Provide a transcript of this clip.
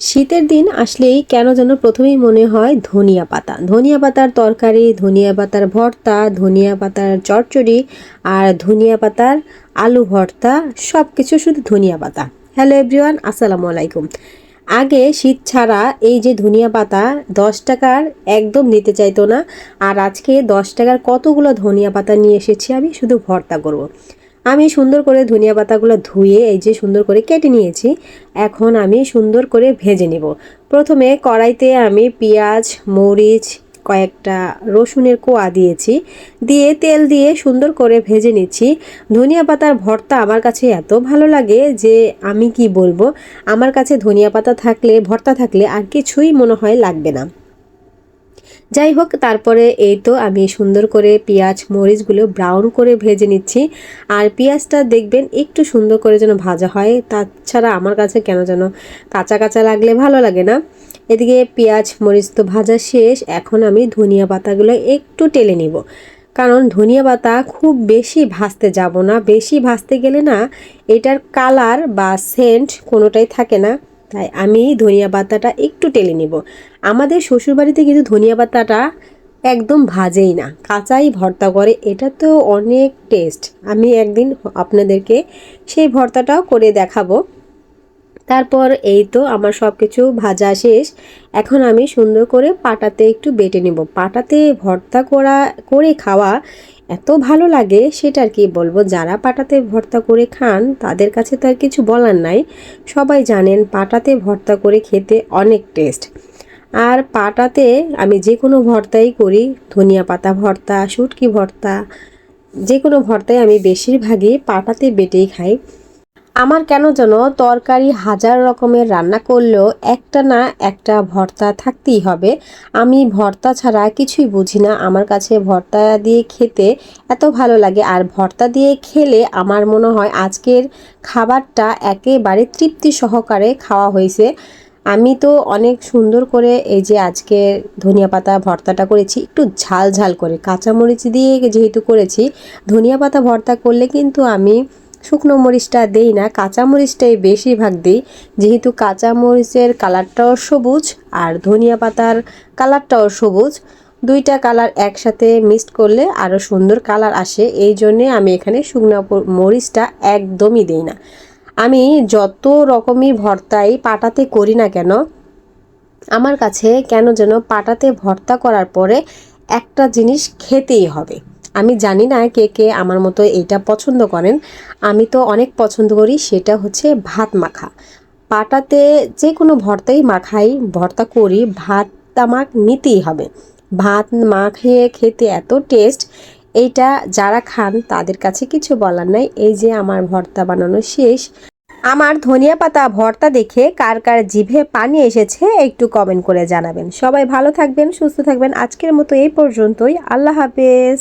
শীতের দিন আসলেই কেন যেন প্রথমেই মনে হয় ধনিয়া পাতা। ধনিয়া পাতার তরকারি, ধনিয়া পাতার ভর্তা, ধনিয়া পাতার চচ্চড়ি আর ধনিয়া পাতার আলু ভর্তা সব কিছু শুধু ধনিয়া পাতা। হ্যালো এভরিওয়ান, আসসালামু আলাইকুম। আগে শীত ছাড়া এই যে ধনিয়া পাতা, দশ টাকার একদম নিতে চাইতো না। আর আজকে দশ টাকার কতগুলো ধনিয়া পাতা নিয়ে এসেছি আমি? শুধু ভর্তা করব। আমি সুন্দর করে ধনিয়া পাতাগুলো ধুয়ে এই যে সুন্দর করে কেটে নিয়েছি। এখন আমি সুন্দর করে ভেজে নেব। প্রথমে কড়াইতে আমি পেঁয়াজ, মরিচ, কয়েকটা রসুনের কোয়া দিয়েছি। দিয়ে তেল দিয়ে সুন্দর করে ভেজে নিচ্ছি। ধনিয়া পাতার ভর্তা আমার কাছে এত ভালো লাগে যে আমি কি বলব? আমার কাছে ধনিয়া পাতা থাকলে, ভর্তা থাকলে আর কিছুই মনে হয় লাগবে না। যাই হোক, তারপরে এই তো আমি সুন্দর করে পেঁয়াজ, মরিচগুলো ব্রাউন করে ভেজে নিচ্ছি। আর পেঁয়াজটা দেখবেন একটু সুন্দর করে যেন ভাজা হয়। তাছাড়া আমার কাছে কেন যেন কাঁচা কাঁচা লাগলে ভালো লাগে না। এদিকে পেঁয়াজ, মরিচ তো ভাজা শেষ। এখন আমি ধনিয়া পাতাগুলো একটু টেলে নিব। কারণ ধনিয়া পাতা খুব বেশি ভাজতে যাব না। বেশি ভাজতে গেলে না এটার কালার বা সেন্ট কোনোটাই থাকে না। তাই আমি ধনিয়া পাতাটা একটু টেলে নিব। আমাদের শ্বশুরবাড়িতে কিন্তু ধনিয়া পাতাটা একদম ভাজেই না, কাঁচাই ভর্তা করে, এটা তো অনেক টেস্ট আমি একদিন আপনাদেরকে সেই ভর্তাটাও করে দেখাবো। তারপর এই তো আমার সব কিছু ভাজা শেষ। এখন আমি সুন্দর করে পাটাতে একটু বেটে নেব। পাটাতে ভর্তা করা, করে খাওয়া এত ভালো লাগে সেটা আর কি বলব। যারা পাটাতে ভর্তা করে খান, তাদের কাছে তো আর কিছু বলার নাই। সবাই জানেন পাটাতে ভর্তা করে খেতে অনেক টেস্ট আর পাটাতে আমি যে কোনো ভর্তাই করি, ধনিয়া পাতা ভর্তা, শুটকি ভর্তা যে কোনো ভর্তাই আমি বেশিরভাগই পাটাতে বেটেই খাই। আমার কেন যেন তরকারি হাজার রকমের রান্না করলেও একটা না একটা ভর্তা থাকতেই হবে। আমি ভর্তা ছাড়া কিছুই বুঝি না। আমার কাছে ভর্তা দিয়ে খেতে এত ভালো লাগে আর ভর্তা দিয়ে খেলে আমার মনে হয় আজকের খাবারটা একেবারে তৃপ্তি সহকারে খাওয়া হয়েছে। আমি তো অনেক সুন্দর করে এই যে আজকে ধনিয়া পাতা ভর্তাটা করেছি, একটু ঝাল ঝাল করে কাঁচামরিচ দিয়ে যেহেতু করেছি, ধনিয়া পাতা ভর্তা করলে কিন্তু আমি শুকনো মরিচটা দেই না, কাঁচা মরিচটাই বেশিরভাগ দিই। যেহেতু কাঁচা মরিচের কালারটাও সবুজ আর ধনিয়া পাতার কালারটাও সবুজ, দুইটা কালার একসাথে মিক্সড করলে আরও সুন্দর কালার আসে। এই জন্যে আমি এখানে শুকনো মরিচটা একদমই দেই না। আমি যত রকমই ভর্তাই পাটাতে করি না কেন, আমার কাছে কেন যেন পাটাতে ভর্তা করার পরে একটা জিনিস খেতেই হবে। আমি জানি না কে কে আমার মতো এইটা পছন্দ করেন। আমি তো অনেক পছন্দ করি, সেটা হচ্ছে ভাত মাখা। পাটাতে যে কোনো ভর্তাই মাখাই, ভর্তা করি, ভাত তামাক নিতেই হবে। ভাত মাখিয়ে খেতে এত টেস্ট, এইটা যারা খান তাদের কাছে কিছু বলার নাই। এই যে আমার ভর্তা বানানো শেষ। আমার ধনিয়া পাতা ভর্তা দেখে কার কার জিভে পানি এসেছে একটু কমেন্ট করে জানাবেন। সবাই ভালো থাকবেন, সুস্থ থাকবেন। আজকের মতো এই পর্যন্তই। আল্লাহ হাফেজ।